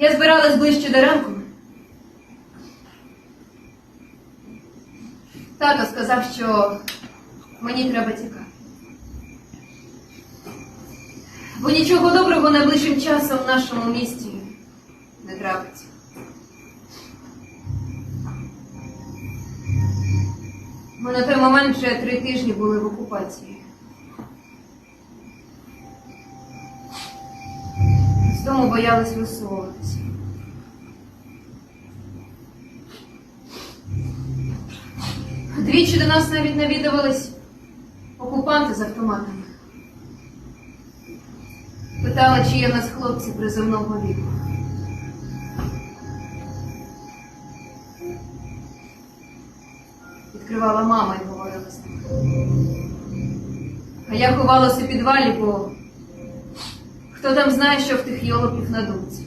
Я збиралась ближче до ранку. Тато сказав, що мені треба тікати. Бо нічого доброго найближчим часом в нашому місті не трапиться. Ми на той момент вже три тижні були в окупації. З дому боялись висовуватися. Двічі до нас навіть навідувались окупанти з автоматами. Питали, чи є в нас хлопці приземного віку. Відкривала мама і говорила з ними. А я ховалася у підвалі, бо хто там знає, що в тих йолопів на думці.